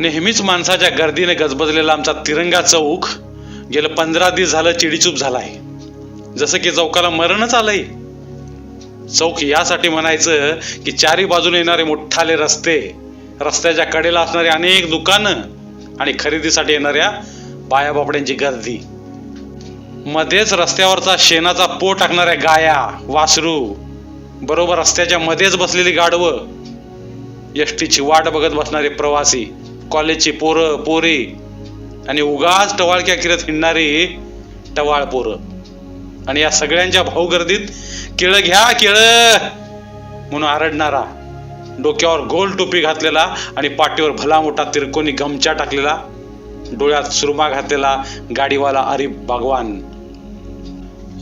नेहमीच माणसाच्या गर्दीने गजबजलेला आमचा तिरंगा चौक गेलं पंधरा दिवस झालं चिडीचूप झालाय. जसं की चौकाला मरणच आलंय. चौक यासाठी म्हणायचं की चारी बाजूने येणारे मोठाले रस्ते रस्त्याच्या कडेला असणारी अनेक दुकानं आणि खरेदीसाठी येणाऱ्या बाया बापड्यांची गर्दी. मध्येच रस्त्यावरचा शेणाचा पो टाकणाऱ्या गाया वासरू बरोबर रस्त्याच्या मध्येच बसलेली गाडवं एसटीची वाट बघत बसणारे प्रवासी कॉलेजची पोरं पोरी. आणि उगाच टवाळक्या किरत हिंडणारे टवाळ पोरं. आणि या सगळ्यांच्या भाऊगर्दीत केळं घ्या केळं! म्हणून आरडणारा. डोक्यावर गोल टोपी घातलेला आणि पाठीवर भला मोठा तिरकोनी गमचा टाकलेला. डोळ्यात सुरमा घातलेला गाडीवाला अरिफ भगवान.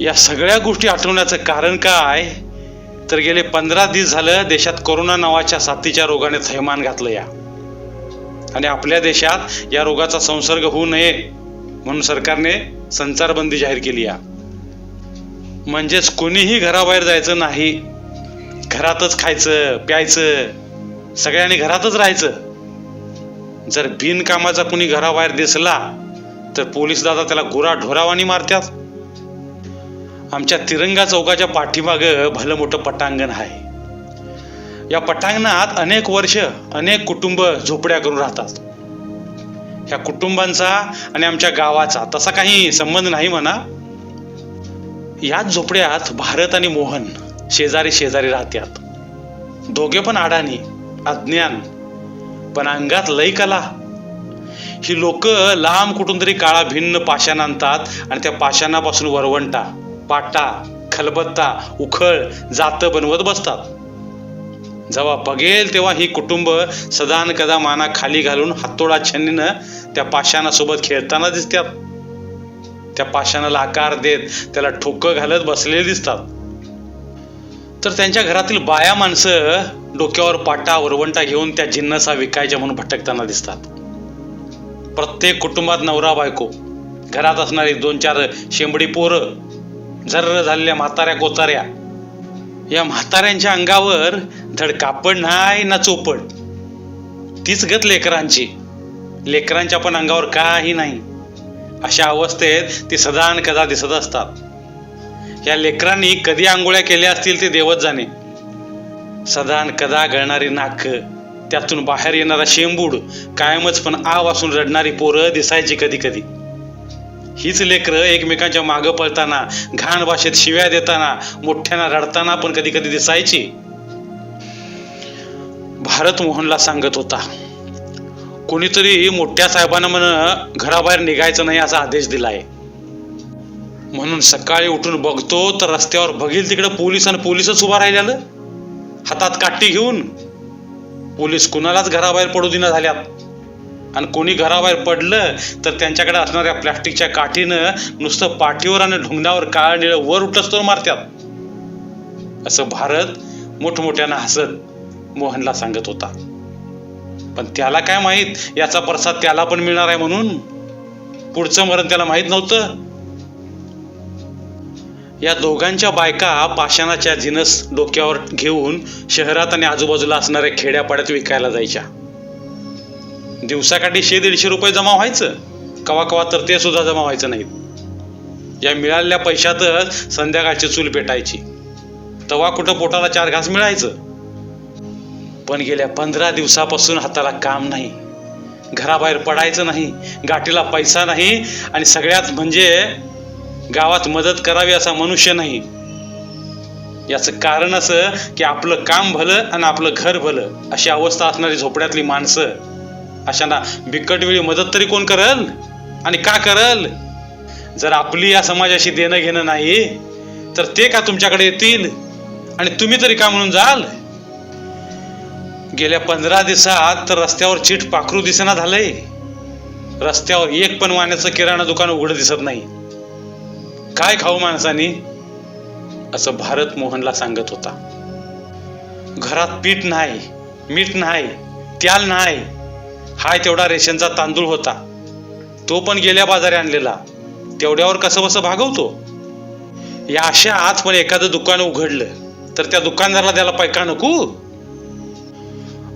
या सगळ्या गोष्टी आठवण्याचं कारण काय? तर गेले पंधरा दिवस झालं देशात कोरोना नावाच्या साथीच्या रोगाने थैमान घातलं या. आणि आपल्या देशात या रोगाचा संसर्ग होऊ नये म्हणून सरकारने संचारबंदी जाहीर केली या म्हणजेच कोणीही घराबाहेर जायचं नाही. घरातच खायचं प्यायचं सगळ्यांनी घरातच राहायचं. जर बिनकामाचा कुणी घराबाहेर दिसला तर पोलीस दादा त्याला गुरा ढोरावानी मारतात. आमच्या तिरंगा चौकाच्या पाठीमागं भलं मोठं पटांगण आहे. या पटांगणात अनेक वर्ष अनेक कुटुंब झोपड्या करून राहतात. ह्या कुटुंबांचा आणि आमच्या गावाचा तसा काही संबंध नाही म्हणा. याच झोपड्यात भारत आणि मोहन शेजारी शेजारी राहतात दोघे पण आडाणी अज्ञान पण अंगात लय कला. ही लोक लांब कुठून तरी काळा भिन्न पाषाण आणतात आणि त्या पाषाणापासून वरवंटा पाटा खलबत्ता उखळ जात बनवत बसतात. जेव्हा बघेल तेव्हा ही कुटुंब सदान कदा माना खाली घालून हातोडा छन्नीनं त्या पाषाणासोबत खेळताना दिसतात. त्या पाषाणाला आकार देत त्याला ठोकं घालत बसलेले दिसतात. तर त्यांच्या घरातील बाया माणसं डोक्यावर पाटा वरवंटा घेऊन त्या जिन्नसा विकायच्या म्हणून भटकताना दिसतात. प्रत्येक कुटुंबात नवरा बायको घरात असणारी दोन चार शेंबडी पोरं झर्र झालेल्या म्हाताऱ्या कोताऱ्या या म्हाताऱ्यांच्या अंगावर धड कापड नाही ना चोपड. तीच गत लेकरांची. लेकरांच्या पण अंगावर काही नाही. अशा अवस्थेत ती सदान कदा दिसत असतात. या लेकरांनी कधी आंघोळ्या केल्या असतील ते देवत जाणे. सदान कदा गळणारी नाक त्यातून बाहेर येणारा शेंबूड कायमच पण आ वासून रडणारी पोरं दिसायची कधी कधी. हीच लेकरं एकमेकांच्या मागं पळताना घाण भाषेत शिव्या देताना मोठ्याना रडताना पण कधी कधी दिसायची. भारत मोहनला सांगत होता कोणीतरी मोठ्या साहेबांना म्हण घराबाहेर निघायचं नाही असा आदेश दिलाय. म्हणून सकाळी उठून बघतो तर रस्त्यावर बघील तिकडे पोलीस आणि पोलीसच उभा राहिलेलं. हातात काठी घेऊन पोलीस कुणालाच घराबाहेर पडू दिना झाल्यात. आणि कोणी घराबाहेर पडलं तर त्यांच्याकडे असणाऱ्या प्लॅस्टिकच्या काठीनं नुसतं पाठीवर आणि ढुंगणावर काळ निळ वर उठलंच मारतात. असं भारत मोठमोठ्यानं हसत मोहनला सांगत होता. पण त्याला काय माहीत? याचा प्रसाद त्याला पण मिळणार आहे म्हणून. पुढचं मरण त्याला माहीत नव्हतं. या दोघांच्या बायका पाषाणाच्या जिनस डोक्यावर घेऊन शहरात आणि आजूबाजूला असणाऱ्या खेड्यापाड्यात विकायला जायच्या. दिवसाकाठी शे दीडशे रुपये जमा व्हायचं. कवा कवा तर ते सुद्धा जमा व्हायचं नाहीत. या मिळालेल्या पैशातच संध्याकाळची चूल पेटायची. तवा कुठं पोटाला चार घास मिळायचं. पण गेल्या पंधरा दिवसापासून हाताला काम नाही. घराबाहेर पडायचं नाही. गाठीला पैसा नाही. आणि सगळ्यात म्हणजे गावात मदत करावी असा मनुष्य नाही. याचं कारण असं की आपलं काम भलं आणि आपलं घर भलं अशी अवस्था असणारी झोपड्यातली माणसं अशांना बिकट वेळी मदत तरी कोण करल? आणि का करल? जर आपली या समाजाशी देणं घेणं नाही तर ते का तुमच्याकडे येतील? आणि तुम्ही तरी का म्हणून जाल? गेल्या पंधरा दिवसात तर रस्त्यावर चीट पाखरू दिसेना झालंय. रस्त्यावर एक पण वाण्याचं किराणा दुकान उघडं दिसत नाही. काय खाऊ माणसानी? असं भारत मोहनला सांगत होता. घरात पीठ नाही मीठ नाही त्याल नाही. हाय तेवढा रेशनचा तांदूळ होता. तो पण गेल्या बाजारी आणलेला. तेवढ्यावर कसं बसं भागवतो? या अशा आत पण एखादं दुकान उघडलं तर त्या दुकानदाराला त्याला पैका नको.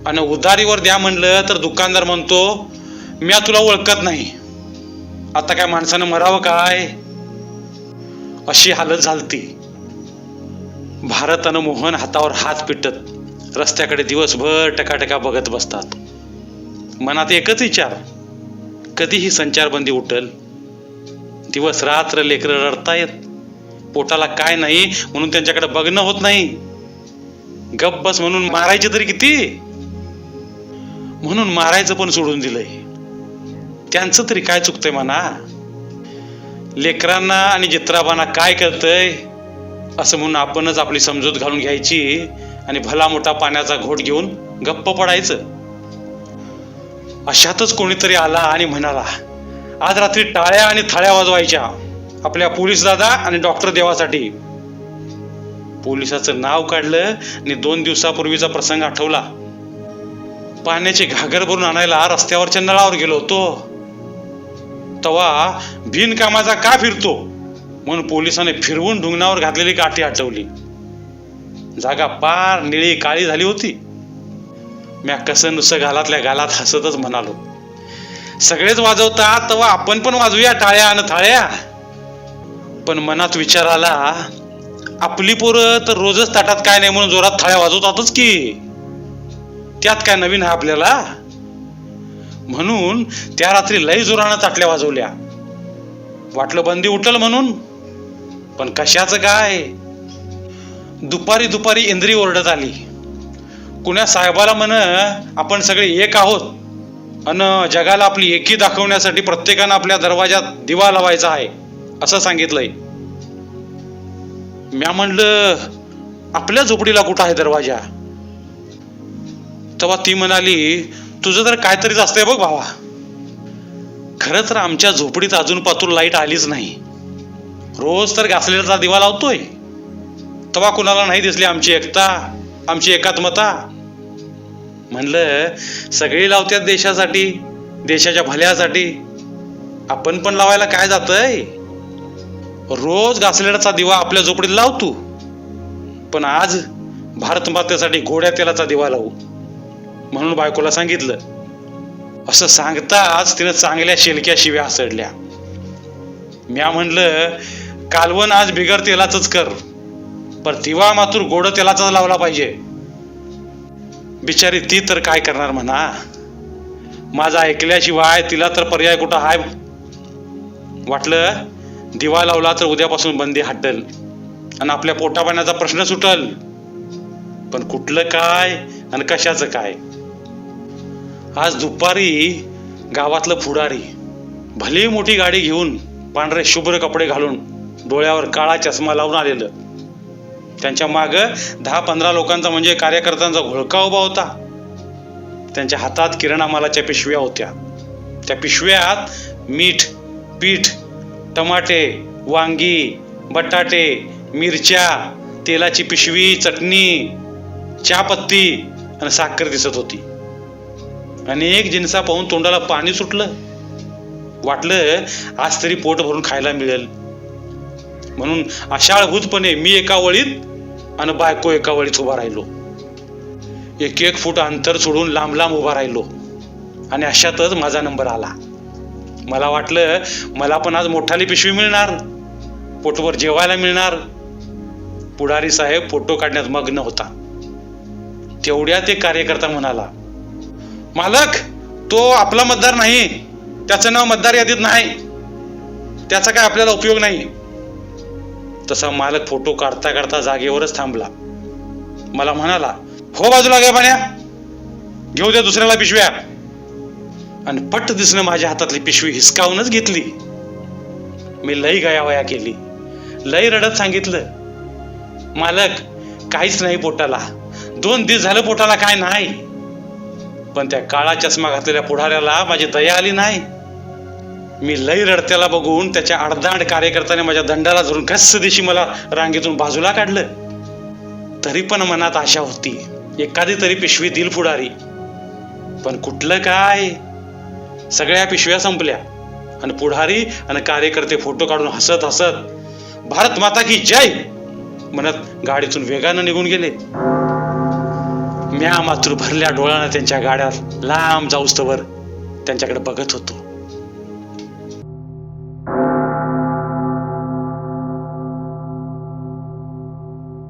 आणि उधारीवर द्या म्हणलं तर दुकानदार म्हणतो मी तुला ओळखत नाही. आता काय माणसानं मरावं काय? अशी हालत झालती. भारत आणि मोहन हातावर हात पिटत रस्त्याकडे दिवसभर टकाटका बघत बसतात. मनात एकच विचार कधीही संचारबंदी उठल दिवस रात्र लेकरं रडतायत पोटाला काय नाही म्हणून त्यांच्याकडे बघणं होत नाही. गप बस म्हणून मारायचे तरी किती? म्हणून मारायचं पण सोडून दिलंय. त्यांचं तरी काय चुकतंय म्हणा? लेकरांना आणि जित्राबांना काय करतंय असं म्हणून आपणच आपली समजूत घालून घ्यायची आणि भला मोठा पाण्याचा घोट घेऊन गप्प पडायचं. अशातच कोणीतरी आला आणि म्हणाला आज रात्री टाळ्या आणि थाळ्या वाजवायच्या आपल्या पोलीस दादा आणि डॉक्टर देवासाठी. पोलिसाचं नाव काढलं आणि दोन दिवसापूर्वीचा प्रसंग आठवला. पाण्याची घागर भरून आणायला रस्त्यावरच्या नळावर गेलो होतो. तवा बिनकामाचा का फिरतो? म्हणून पोलिसाने फिरवून ढुंगणावर घातलेली काठी आठवली. जागा पार निळी काळी झाली होती. म्या कसं नुसतं घालातल्या गालात हसतच म्हणालो. सगळेच वाजवतात तेव्हा आपण पण वाजवूया टाळ्या आणि थाळ्या. पण मनात विचार आला आपली पोरं तर रोजच ताटात काय नाही म्हणून जोरात थाळ्या वाजवतातच की. त्यात काय नवीन आहे आपल्याला? म्हणून त्या रात्री लय जोरानं ताटल्या वाजवल्या. वाटलं बंदी उठल म्हणून. पण कशाचं काय? दुपारी दुपारी इंद्री ओरडत आली. कुण्या साहेबाला म्हण आपण सगळे एक आहोत. अन जगाला आपली एकी दाखवण्यासाठी प्रत्येकानं आपल्या दरवाजात दिवा लावायचा आहे असं सांगितलंय. म्या म्हणलं आपल्या झोपडीला कुठं आहे दरवाजा? तेव्हा ती म्हणाली तुझं तर काहीतरीच असतंय बघ भावा. खरं तर आमच्या झोपडीत अजून पातूर लाइट आलीच नाही. रोज तर घासलेला दिवा लावतोय. तेव्हा कुणाला नाही दिसली आमची एकता. आमची एकात्मता. म्हणलं सगळी लावत्यात देशासाठी देशाच्या भल्यासाठी. आपण पण लावायला काय जातंय? रोज घासलेल्याचा दिवा आपल्या झोपडीत लाव तू. पण आज भारत मातेसाठी गोड्या तेलाचा दिवा लावू. म्हणून बायकोला सांगितलं. असं सांगताच तिनं चांगल्या शेलक्या शिव्या हसडल्या म्या म्हणलं कालवण आज बिगर तेलाच कर. पर दिवा मातूर गोड तेलाचाच लावला पाहिजे. बिचारी ती तर काय करणार म्हणा? माझा ऐकल्याशिवाय तिला तर पर्याय कुठं हाय? वाटलं दिवा लावला तर उद्यापासून बंदी हटल आणि आपल्या पोटापाण्याचा प्रश्न सुटल. पण कुठलं काय आणि कशाचं काय? आज दुपारी गावातलं पुढारी भली मोठी गाडी घेऊन पांढरे शुभ्र कपडे घालून डोळ्यावर काळा चष्मा लावून आलेलं त्यांच्या मागं दहा पंधरा लोकांचा म्हणजे कार्यकर्त्यांचा घोळका उभा होता. त्यांच्या हातात किराणा मालाच्या पिशव्या होत्या. त्या पिशव्यात मीठ पीठ टमाटे वांगी बटाटे मिरच्या तेलाची पिशवी चटणी चहापत्ती आणि साखर दिसत होती. अनेक जिन्सा पाहून तोंडाला पाणी सुटलं. वाटलं आज तरी पोट भरून खायला मिळेल. म्हणून अशाळभूतपणे मी एका वळीत आणि बायको एका वळीत उभा राहिलो. एक एक फूट अंतर सोडून लांब लांब उभा राहिलो. आणि अशातच माझा नंबर आला. मला वाटलं मला पण आज मोठाली पिशवी मिळणार. पोटवर जेवायला मिळणार. पुढारी साहेब फोटो काढण्यात मग्न होता. तेवढ्या ते कार्यकर्ता म्हणाला मालक तो आपला मतदार नाही. त्याचं नाव मतदार यादीत नाही. त्याचा काय आपल्याला उपयोग नाही. तसा मालक फोटो काढता काढता जागेवरच थांबला. मला म्हणाला हो बाजूला घ्या पाण्या. घेऊ द्या दुसऱ्याला पिशव्या. आणि पट्ट दिसणं माझ्या हातातली पिशवी हिसकावूनच घेतली. मी लई गयावया केली. लई रडत सांगितलं मालक काहीच नाही पोटाला. दोन दिवस झालं पोटाला काय नाही. पण त्या काळा चष्मा घातलेल्या पुढाऱ्याला माझी दया आली नाही. मी लई रडत्याला बघून त्याच्या अडदांड कार्यकर्त्याने माझ्या दंडाला धरून घस्स दिशी मला रांगेतून बाजूला काढलं? तरी पण मनात आशा होती. एखादी तरी पिशवी दिल पुढारी. पण कुठलं काय? सगळ्या पिशव्या संपल्या. आणि पुढारी आणि कार्यकर्ते फोटो काढून हसत हसत भारत माता की जय! म्हणत गाडीतून वेगानं निघून गेले. म्या मातृ भरल्या डोळ्यानं त्यांच्या गाड्या लांब जाऊस्तवर त्यांच्याकडे बघत होतो.